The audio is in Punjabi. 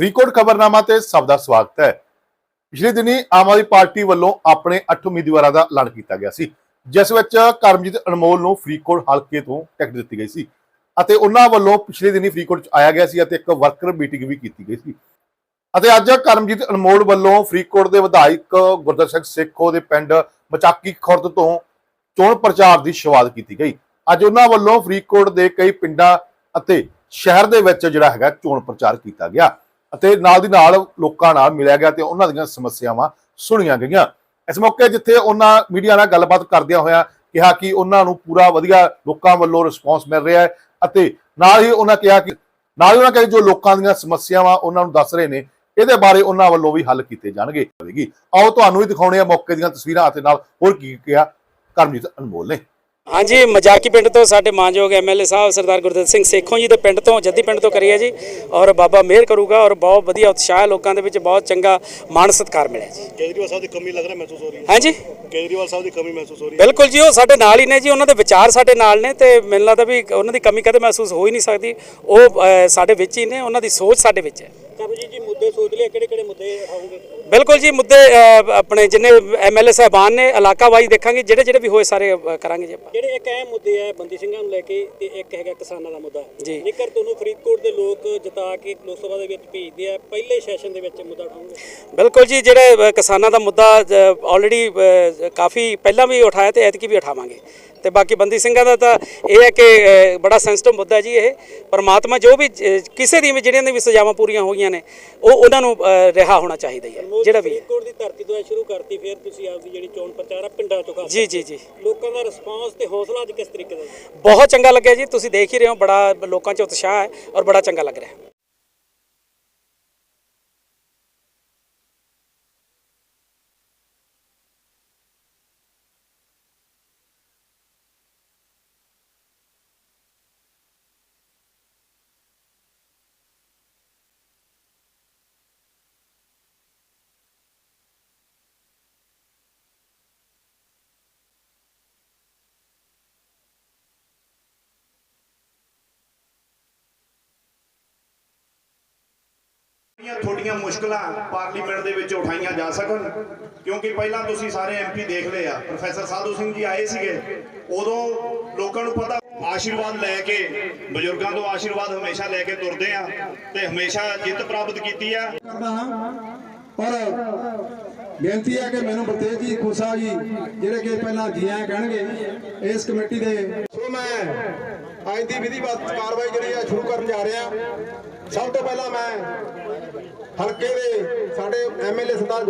ਫਰੀਦਕੋਟ ਖਬਰਨਾਮਾ ਤੇ ਸਭ ਦਾ ਸਵਾਗਤ ਹੈ। ਪਿਛਲੇ ਦਿਨੀ ਆਮ ਆਦਮੀ ਪਾਰਟੀ ਵੱਲੋਂ ਆਪਣੇ 8 ਉਮੀਦਵਾਰਾਂ ਦਾ ਐਲਾਨ ਕੀਤਾ ਗਿਆ ਸੀ, ਜਿਸ ਵਿੱਚ ਕਰਮਜੀਤ ਅਨਮੋਲ ਨੂੰ ਫਰੀਦਕੋਟ ਹਲਕੇ ਤੋਂ ਟਿਕਟ ਦਿੱਤੀ ਗਈ ਸੀ ਅਤੇ ਉਹਨਾਂ ਵੱਲੋਂ ਪਿਛਲੇ ਦਿਨੀ ਫਰੀਦਕੋਟ ਚ ਆਇਆ ਗਿਆ ਸੀ ਅਤੇ ਇੱਕ ਵਰਕਰ ਮੀਟਿੰਗ ਵੀ ਕੀਤੀ ਗਈ ਸੀ। ਅਤੇ ਅੱਜ ਕਰਮਜੀਤ ਅਨਮੋਲ ਵੱਲੋਂ ਫਰੀਦਕੋਟ ਦੇ ਵਿਧਾਇਕ ਗੁਰਦਰ ਸਿੰਘ ਸੇਖੋ ਦੇ ਪਿੰਡ ਮਚਾਕੀ ਖੁਰਦ ਤੋਂ ਚੋਣ ਪ੍ਰਚਾਰ ਦੀ ਸ਼ੁਰੂਆਤ ਕੀਤੀ ਗਈ। ਅੱਜ ਉਹਨਾਂ ਵੱਲੋਂ ਫਰੀਦਕੋਟ ਦੇ ਕਈ ਪਿੰਡਾਂ ਅਤੇ ਸ਼ਹਿਰ ਦੇ ਵਿੱਚ ਜਿਹੜਾ ਹੈਗਾ ਚੋਣ ਪ੍ਰਚਾਰ ਕੀਤਾ ਗਿਆ। ਅਤੇ ਨਾਲ ਦੀ ਨਾਲ ਲੋਕਾਂ ਨਾਲ ਮਿਲਿਆ ਗਿਆ ਤੇ ਉਹਨਾਂ ਦੀਆਂ ਸਮੱਸਿਆਵਾਂ ਸੁਣੀਆਂ ਗਈਆਂ। ਇਸ ਮੌਕੇ ਜਿੱਥੇ ਉਹਨਾਂ ਮੀਡੀਆ ਨਾਲ ਗੱਲਬਾਤ ਕਰਦਿਆਂ ਹੋਇਆ ਕਿਹਾ ਕਿ ਉਹਨਾਂ ਨੂੰ ਪੂਰਾ ਵਧੀਆ ਲੋਕਾਂ ਵੱਲੋਂ ਰਿਸਪੌਂਸ ਮਿਲ ਰਿਹਾ ਹੈ ਅਤੇ ਨਾਲ ਹੀ ਉਹਨਾਂ ਕਿਹਾ ਕਿ ਨਾਲ ਹੀ ਉਹਨਾਂ ਕਿਹਾ ਜੋ ਲੋਕਾਂ ਦੀਆਂ ਸਮੱਸਿਆਵਾਂ ਉਹਨਾਂ ਨੂੰ ਦੱਸ ਰਹੇ ਨੇ, ਇਹਦੇ ਬਾਰੇ ਉਹਨਾਂ ਵੱਲੋਂ ਵੀ ਹੱਲ ਕੀਤੇ ਜਾਣਗੇ। ਆਓ ਤੁਹਾਨੂੰ ਵੀ ਦਿਖਾਉਣੇ ਆ ਮੌਕੇ ਦੀਆਂ ਤਸਵੀਰਾਂ ਅਤੇ ਨਾਲ ਹੋਰ ਕੀ ਕਿਹਾ ਕਰਮਜੀਤ ਅਨਮੋਲ ਨੇ। ਹਾਂਜੀ ਮਜ਼ਾਕੀ ਪਿੰਡ ਤੋਂ ਸਾਡੇ ਮਾਨਯੋਗ ਐਮਐਲਏ ਸਾਹਿਬ ਸਰਦਾਰ ਗੁਰਦੇਵ ਸਿੰਘ ਸੇਖੋਂ ਜੀ ਦੇ ਪਿੰਡ ਤੋਂ ਜੱਦੀ ਪਿੰਡ ਤੋਂ ਕਰੀ ਹੈ ਜੀ ਔਰ ਬਾਬਾ ਮਿਹਰ ਕਰੂਗਾ ਔਰ ਬਹੁਤ ਵਧੀਆ ਉਤਸ਼ਾਹ ਹੈ ਲੋਕਾਂ ਦੇ ਵਿੱਚ ਬਹੁਤ ਚੰਗਾ ਮਾਣ ਸਤਿਕਾਰ ਮਿਲਿਆ ਜੀ। ਕੇਜਰੀਵਾਲ ਸਾਹਿਬ ਦੀ ਕਮੀ ਲੱਗ ਰਿਹਾ ਮਹਿਸੂਸ ਹੋ ਰਹੀ ਹੈ। ਹਾਂਜੀ? ਕੇਜਰੀਵਾਲ ਸਾਹਿਬ ਦੀ ਕਮੀ ਮਹਿਸੂਸ ਹੋ ਰਹੀ ਹੈ। ਬਿਲਕੁਲ ਜੀ ਉਹ ਸਾਡੇ ਨਾਲ ਹੀ ਨੇ ਜੀ ਉਹਨਾਂ ਦੇ ਵਿਚਾਰ ਸਾਡੇ ਨਾਲ ਨੇ ਤੇ ਮੈਨੂੰ ਲੱਗਦਾ ਵੀ ਉਹਨਾਂ ਦੀ ਕਮੀ ਕਦੇ ਮਹਿਸੂਸ ਹੋ ਹੀ ਨਹੀਂ ਸਕਦੀ। ਉਹ ਸਾਡੇ ਵਿੱਚ ਹੀ ਨੇ ਉਹਨਾਂ ਦੀ ਸੋਚ ਸਾਡੇ ਵਿੱਚ ਹੈ। ਜੀ ਜੀ ਮੁੱਦੇ ਸੋਚ ਲਿਆ ਕਿਹੜੇ ਕਿਹੜੇ ਮੁੱਦੇ ਆਉਂਗੇ ਬਿਲਕੁਲ ਜੀ ਮੁੱਦੇ ਆਪਣੇ ਜਿੰਨੇ ਐਮਐਲਏ ਸਾਹਿਬਾਨ ਨੇ ਇਲਾਕਾ ਵਾਈਜ਼ ਦੇਖਾਂਗੇ ਜਿਹੜੇ ਜਿਹੜੇ ਵੀ ਹੋਏ ਸਾਰੇ ਕਰਾਂਗੇ ਜੀ ਆਪਾਂ। ਜਿਹੜੇ ਇੱਕ ਅਹਿਮ ਮੁੱਦੇ ਆ ਬੰਦੀ ਸਿੰਘਾਂ ਨੂੰ ਲੈ ਕੇ ਤੇ ਇੱਕ ਹੈਗਾ ਕਿਸਾਨਾਂ ਦਾ ਮੁੱਦਾ। ਜੀ। ਜੇਕਰ ਤੁਹਾਨੂੰ ਫਰੀਦਕੋਟ ਦੇ ਲੋਕ ਜਿਤਾ ਕੇ ਲੋਕ ਸਭਾ ਦੇ ਵਿੱਚ ਭੇਜਦੇ ਆ ਪਹਿਲੇ ਸੈਸ਼ਨ ਦੇ ਵਿੱਚ ਮੁੱਦਾ ਉਠਾਉਂਗੇ ਬਿਲਕੁਲ ਜੀ ਜਿਹੜੇ ਕਿਸਾਨਾਂ ਦਾ ਮੁੱਦਾ ਆਲਰੇਡੀ ਕਾਫੀ ਪਹਿਲਾਂ ਵੀ ਉਠਾਇਆ ਤੇ ਐਤਕੀ ਵੀ ਉਠਾਵਾਂਗੇ। ਤੇ ਬਾਕੀ ਬੰਦੀ ਸਿੰਘਾਂ ਦਾ ਤਾਂ ਇਹ ਹੈ ਕਿ ਬੜਾ ਸੈਂਸਿਟਿਵ ਮੁੱਦਾ ਜੀ ਇਹ। ਪਰਮਾਤਮਾ ਜੋ ਵੀ ਕਿਸੇ ਦੀ ਵੀ ਜਿਹੜੀਆਂ ਦੀ ਵੀ ਸਜ਼ਾਵਾਂ ਪੂਰੀਆਂ ਹੋ ਗਈਆਂ ਨੇ ਉਹ ਉਹਨਾਂ ਨੂੰ ਰਿਹਾ ਹੋਣਾ ਚਾਹੀਦਾ ਹੀ ਜਿਹੜਾ ਵੀ ਫਰੀਦਕੋਟ ਦੀ ਧਰਤੀ ਤੋਂ ਸ਼ੁਰੂ ਕਰਤੀ ਫਿਰ ਤੁਸੀਂ ਆਪਦੀ ਜਿਹੜੀ ਚੋਣ ਪ੍ਰਚਾਰ ਆ ਪਿੰਡਾਂ ਚੋਂ ਜੀ ਜੀ ਜੀ। ਲੋਕਾਂ ਦਾ ਰਿਸਪਾਂਸ ਤੇ ਹੌਸਲਾ ਅੱਜ ਕਿਸ ਤਰੀਕੇ ਦਾ? ਬਹੁਤ ਚੰਗਾ ਲੱਗਿਆ ਜੀ ਤੁਸੀਂ ਦੇਖ ਹੀ ਰਹੇ ਹੋ ਬੜਾ ਲੋਕਾਂ 'ਚ ਉਤਸ਼ਾਹ ਹੈ ਔਰ ਬੜਾ ਚੰਗਾ ਲੱਗ ਰਿਹਾ ਜਿਹੜੀਆਂ ਤੁਹਾਡੀਆਂ ਮੁਸ਼ਕਲਾਂ ਪਾਰਲੀਮੈਂਟ ਦੇ ਵਿੱਚ ਉਠਾਈਆਂ ਜਾ ਸਕਣ? ਕਿਉਂਕਿ ਪਹਿਲਾਂ ਤੁਸੀਂ ਸਾਰੇ ਐਮਪੀ ਦੇਖ ਲਏ ਆ। ਪ੍ਰੋਫੈਸਰ ਸਾਧੂ ਸਿੰਘ ਜੀ ਆਏ ਸੀਗੇ। ਉਦੋਂ ਲੋਕਾਂ ਨੂੰ ਪਤਾ ਆਸ਼ੀਰਵਾਦ ਲੈ ਕੇ ਬਜ਼ੁਰਗਾਂ ਤੋਂ ਆਸ਼ੀਰਵਾਦ ਹਮੇਸ਼ਾ ਲੈ ਕੇ ਤੁਰਦੇ ਆ ਤੇ ਹਮੇਸ਼ਾ ਜਿੱਤ ਪ੍ਰਾਪਤ ਕੀਤੀ ਆ। ਕਰਦਾ ਹਾਂ ਪਰ ਬੇਨਤੀ ਹੈ ਕਿ ਮੈਨੂੰ ਬਤੇਜ ਜੀ ਖੁਸ਼ਾ ਜੀ ਜਿਹੜੇ ਕਿ ਪਹਿਲਾਂ ਜੀ ਆਇਆਂ ਕਹਿਣਗੇ ਇਸ ਕਮੇਟੀ ਦੇ ਸੋ ਮੈਂ ਅੱਜ ਦੀ ਵਿਧੀਵਤ ਕਾਰਵਾਈ ਜਿਹੜੀ ਆ ਸ਼ੁਰੂ ਕਰਨ ਜਾ ਰਿਹਾ ਸਭ ਤੋਂ ਪਹਿਲਾਂ ਮੈਂ ਹਲਕੇ ਦੇ ਸਾਡੇ ਐਮਐਲਏ ਸਰਦਾਰ